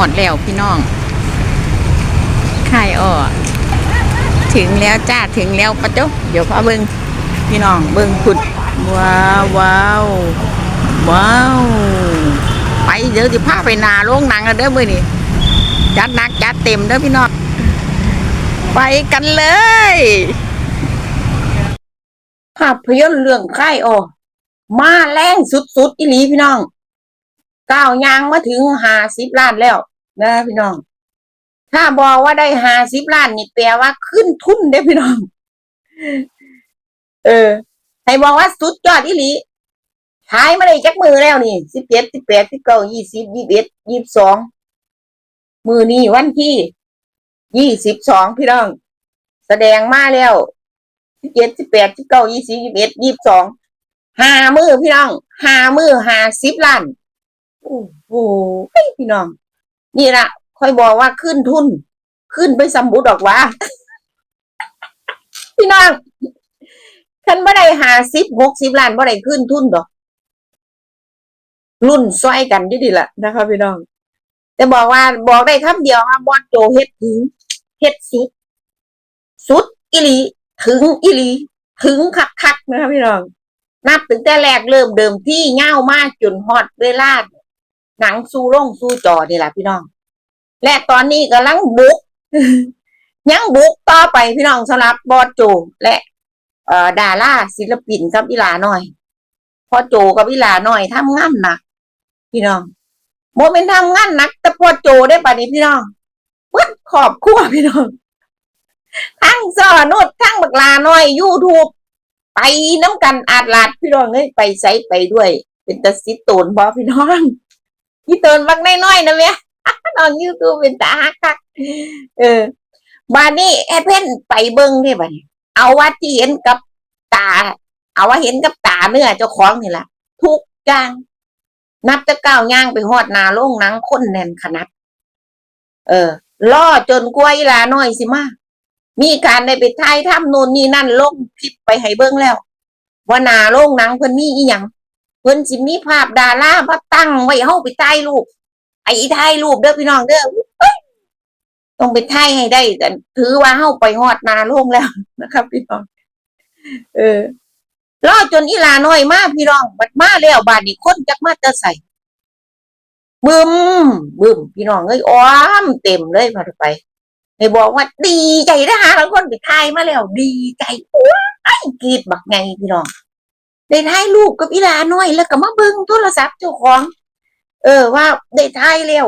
อดแล้วพี่น้องค่ายอ้อถึงแล้วจ้าถึงแล้วปะจุเดี๋ยวพาเบิงพี่น้องเบิงขุดว้าวว้าวว้าวไปเดี๋ยวจะพาไปนาโรงหนังกันเด้อมือนี่จัดหนักจัดเต็มเด้อพี่น้องไปกันเลย ภาพยนตร์เรื่องค่ายออมาแรงสุดๆอีหลีพี่น้องก้าวยางมาถึงหาสิบล้านแล้ว นะพี่น้อง ถ้าบอกว่าได้หาสิบล้านนี่แปลว่าขึ้นทุนได้พี่น้อง เออ ให้บอกว่าสุดยอดอีหลีขายมาได้จักมือแล้วนี่สิบเจ็ดสิบแปดสิบเก้ายี่สิบยี่สิบเอ็ดยี่สิบสองมือนี้วันที่ยี่สิบสองพี่น้อง แสดงมาแล้วสิบเจ็ดสิบแปดสิบเก้ายี่สิบยี่สิบเอ็ดยี่สิบสองห้ามือพี่น้องห้ามือห้าสิบล้านโอ้โหพี่น้อง นี่ละคอยบอกว่าขึ้นทุน ขึ้นไปสำบุดดอกว่า พี่น้องฉันไม่ได้หาสิบหกสิบล้านไม่ได้ขึ้นทุนดอก รุ่นซอยกันดีดีละนะคะพี่น้อง แต่บอกว่าบอกได้คำเดียวว่าบอสโจเฮ็ดถึงเฮ็ดสุด สุดอิลีถึงอิลีถึงคักคักนะคะพี่น้อง นับถึงแต่แรกเริ่มเดิมที่เง่ามากจนฮอตเวลา หนังสู้ร่งสู้จอนี่แหละพี่น้อง และตอนนี้กำลังบุกยังบุกต่อไปพี่น้องสำหรับบอสโจและเอ่อดาราศิลปินกับอีหลาหน่อย พอโจกับอีหลาหน่อยทำงานหนักพี่น้องโมเป็นทำงานหนัก แต่พอโจได้ปะนี้พี่น้องเพิ่นขอบครัวพี่น้องทั้งซอนุดทั้งบักลาหน้อยยูทูบไปน้ำกันอาดลาดพี่น้องเอ้ยไปใส่ไปด้วย เป็นตาสิโตนบอพี่น้อง พี่ตนบักน้อยๆนะเมียน้องยูทูบเป็นตาฮักคักเออ บานนี้แอเพ่นไปเบิ้งได้บ่เนี่ยเอาว่าที่เห็นกับตา เอาว่าเห็นกับตาเนื้อเจ้าของนี่แหละทุกอย่าง นับจะก้าวย่างไปหอดนาโรงนังคนแน่นขนาดเออล่อจนกล้วยลาน้อยสิมามีการได้ไปถ่ายทำโน่นนี่นั่นลงคลิปไปให้เบิ่งแล้ว ว่านาโรงนังเพิ่นมีอีหยัง เพิ่นสิมีภาพดารามาตั้งไว้เฮาไปถ่ายรูปไอ้ถ่ายรูปเด้อพี่น้องเด้อเอ้ยต้องไปถ่ายให้ได้แต่ถือว่าเฮาไปฮอดนาโรงแล้วนะครับ พี่น้อง เออรอจนอีลาน้อยมาพี่น้องบัดมาแล้วบาดนี้คนจักมาแต่ใส่บึมบึมพี่น้องเอ้ยอ้อมเต็มเลยพาไปให้บอกว่าดีใจนะฮะแล้วคนไปทายมาแล้ว ดีใจโอ้ยกรีดบักไงพี่น้อง ได้ถ่ายรูปกับอีหลาน้อย แล้วก็มาเบิ่งโทรศัพท์เจ้าของ เออว่าได้ถ่ายแล้ว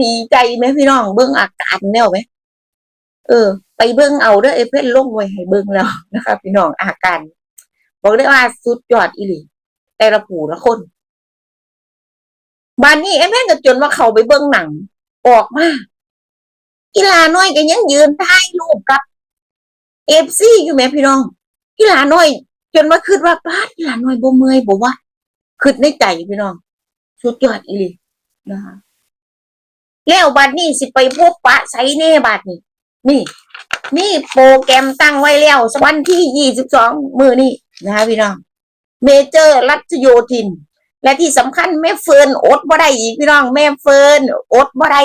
ดีใจไหมพี่น้อง เบิ่งอาการแนวไหมเออ ไปเบิ่งเอาเด้อเอเพ่นลงไว้ให้เบิ่งแล้วนะคะพี่น้องอาการบอกได้ว่าสุดยอดอีหลีแต่ละผู้ละคนบ้านนี้เอเพ่นก็จนว่าเขาไปเบิ่งหนัง ออกมากีฬาน้อยก็ยังยืนถ่ายรูปกับเอฟซีอยู่แหมพี่น้องกีฬาน้อย จนว่าคิดว่าป้าดกีฬานน้อยบ่เมื่อยบ่ว่าคิดในใจพี่น้องสุดยอดอีหลีนะคะแล้วบัดนี้สิไปพบปะไสเน่บัดนี้ นี่ นี่โปรแกรมตั้งไว้แล้ววันที่ยี่สิบสองมือนี่นะคะพี่น้องเมเจอร์รัชโยธิน และที่สำคัญแม่เฟิร์นอดบ่ได้อีกพี่น้องแม่เฟิร์นอดบ่ได้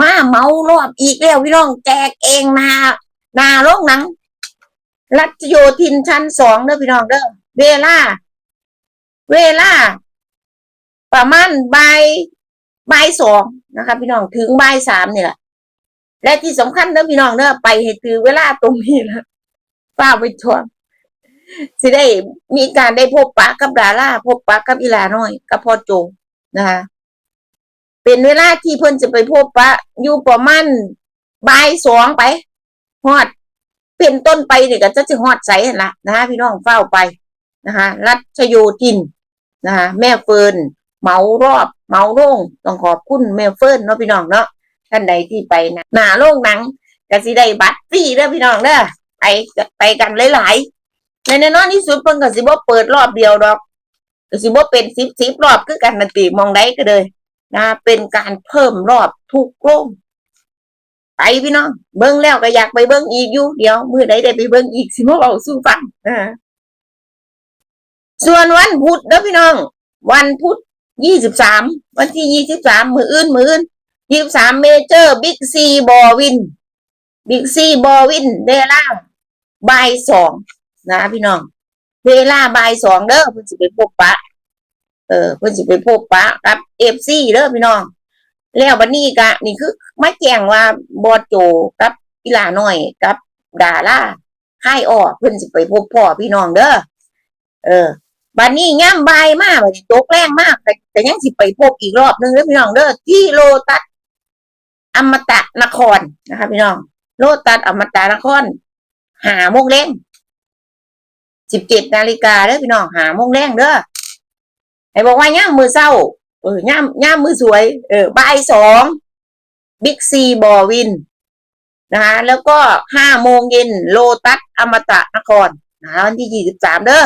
มาเมารอบอีกแล้วพี่น้องแจกเองนานาโรงหนัง รัชโยธินชั้นสองเด้อพี่น้องเด้อเวลา เวลา ประมาณบ่ายบ่ายสองนะครับพี่น้องถึงบ่ายสามนี่แหละและที่สำคัญเด้อพี่น้องเด้อไปให้ถือเวลาตรงนี้ล้วป้าไปทวงสิได้มีการได้พบปะกับดาราพบปะกับอีลาน้อย กับพ่อโจนะคะเป็นเวลาที่เพิ่นจะไปพบปะ อยู่ประมาณบ่ายสองไปฮอด เป็นต้นไปเนี่ยก็จะจะฮอดใส่นละนะคะพี่น้องเฝ้าไปนะคะรัชโยธินนะคะแม่เฟิร์นเมารอบเมาโรงต้องขอบคุณแม่เฟิร์นเนาะพี่น้องเนาะท่านใดที่ไปนะหนาโรงหนังกสิได้บัตรฟรีเด้อพี่น้องเด้อไปไปกันหลายๆในแน่นอนที่สุดเพิ่นก็สิบ่เปิดรอบเดียวดอกก็สิบ่เป็นสิบสิบรอบคือกันนันติมองได้ก็เลยนะเป็นการเพิ่มรอบทุกโรง ไปพี่น้องเบิ้งแล้วก็อยากไปเบิ้งอีกอยู่เดี๋ยวมือใดได้ไปเบิ้งอีกสิมาเบาสู้ฟังนะส่วนวันพุธเด้อพี่น้อง วันพุธยี่สิบสามวันที่ยี่สิบสามมืออื่นมืออื่นยี่สิบสามเมเจอร์บิ๊กซีบอวินบิ๊กซีบอวินเวลาบ่ายสองนะพี่น้องเวลาบ่ายสองเด้อเพิ่นสิไปพบปะ เออเพิ่นสิไปพบปะกับเอฟซีเด้อพี่น้อง แล้วบัดนี้กะนี่คือมาแจ้งว่าบอโจกับอีหลาน้อยกับดาราค่ายออกเพิ่นสิไปพบพ่อพี่น้องเด้อเออบัดนี้ย่ำบายมากบัดนี้ตกแรงมากแต่แต่ยังสิไปพบอีกรอบหนึงเด้อพี่น้องเด้อที่โลตัสอมตะนครนะคะพี่น้อง โลตัสอมตะนคร หาโมงแรงสิบเจ็ดนาฬิกาเด้อพี่น้องหาโมงแรงเด้อไอ้บอกว่าย่ามมือเศร้า เออย่ามย่ามมือสวย เออบ่ายสองบิ๊กซีบอวินนะคะแล้วก็ห้าโมงเย็นโลตัสอมตะนครนะวันที่ยี่สิบสามเด้อ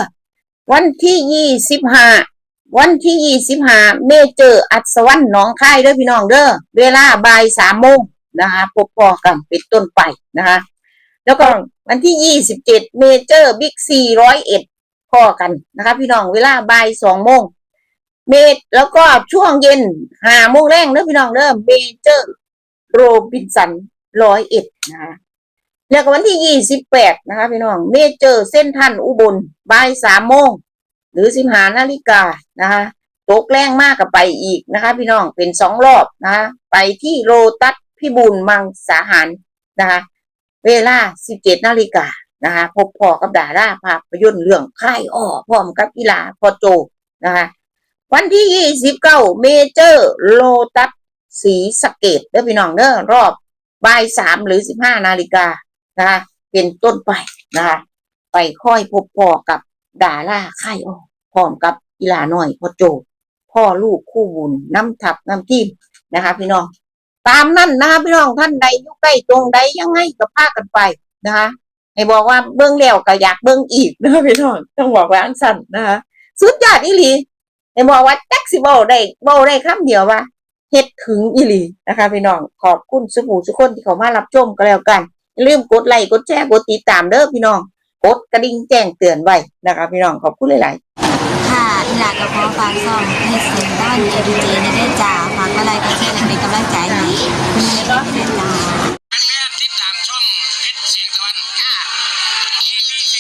วันที่ยี่สิบห้าวันที่ยี่สิบห้าเมเจอร์อัศวรรณหนองคายเด้อพี่น้องเด้อเวลาบ่ายสามโมงนะคะพบพอกันเป็นต้นไปนะคะ แล้วก็วันที่ยี่สิบเจ็ดเมเจอร์บิ๊กซีร้อยเอ็ดพอกันนะคะพี่น้องเวลาบ่ายสองโมง เมดแล้วก็ช่วงเย็นหาโมงแรงเด้อพี่น้องเด้อเมเจอร์โรบินสันร้อยเอ็ดนะคะแล้วก็วันที่ยี่สิบแปดนะคะพี่น้องเมเจอร์เส้นทันอุบลบ่ายสามโมงหรือสิบหานาฬิกานะคะตกแรงมากกับไปอีกนะคะ พี่น้องเป็นสองรอบนะคะไปที่โรตัสพิบูลมังสาหารนะคะเวลาสิบเจ็ดนาฬิกานะคะพบพอกับดาราภาพยนตร์เรื่องค่ายอ้อพร้อมกับอีลาพอโจนะคะ วันที่ยี่สิบเก้าเมเจอร์โลตัสสีสเกตเด้อพี่น้องเด้อรอบบ่ายสามหรือสิบห้านาฬิกานะคะเป็นต้นไปนะคะไปค่อยพบพ่อกับดาราค่ายออกพร้อมกับอีลาน้อยพ่อโจ พ่อลูกคู่บุญน้ำทับน้ำทีมนะคะ พี่น้อง ตามนั่นนะคะพี่น้องท่านใดอยู่ใกล้ตรงใดยังไงก็พากันไปนะคะให้บอกว่าเบิ้องแล้วก็อยากเบิ้องอีกนะคะพี่น้องต้องบอกว่าอันสั่นนะคะสุดยอดอีหลี ในบอกว่าจักสิเบาได้เบาได้คำเดียวว่าเฮ็ดถึงอีหลีนะคะพี่น้องขอบคุณสุภูสุคนที่เขามารับชมก็แล้วกันอย่ลืมกดไลค์กดแชร์กดติดตามเด้อพี่น้องกดกระดิ่งแจ้งเตือนไว้นะคะพี่น้องขอบคุณหลายๆ ค่ะอีหลักกระเพาะฟางซ่องเฮ็ดเสียงด้านเอดีจในเด้อจ้าฝากอะไรก็แค่เป็นกำลังใจให้มีเด้อจ้า ติดตามช่องเพชรเสียงตะวัน EPG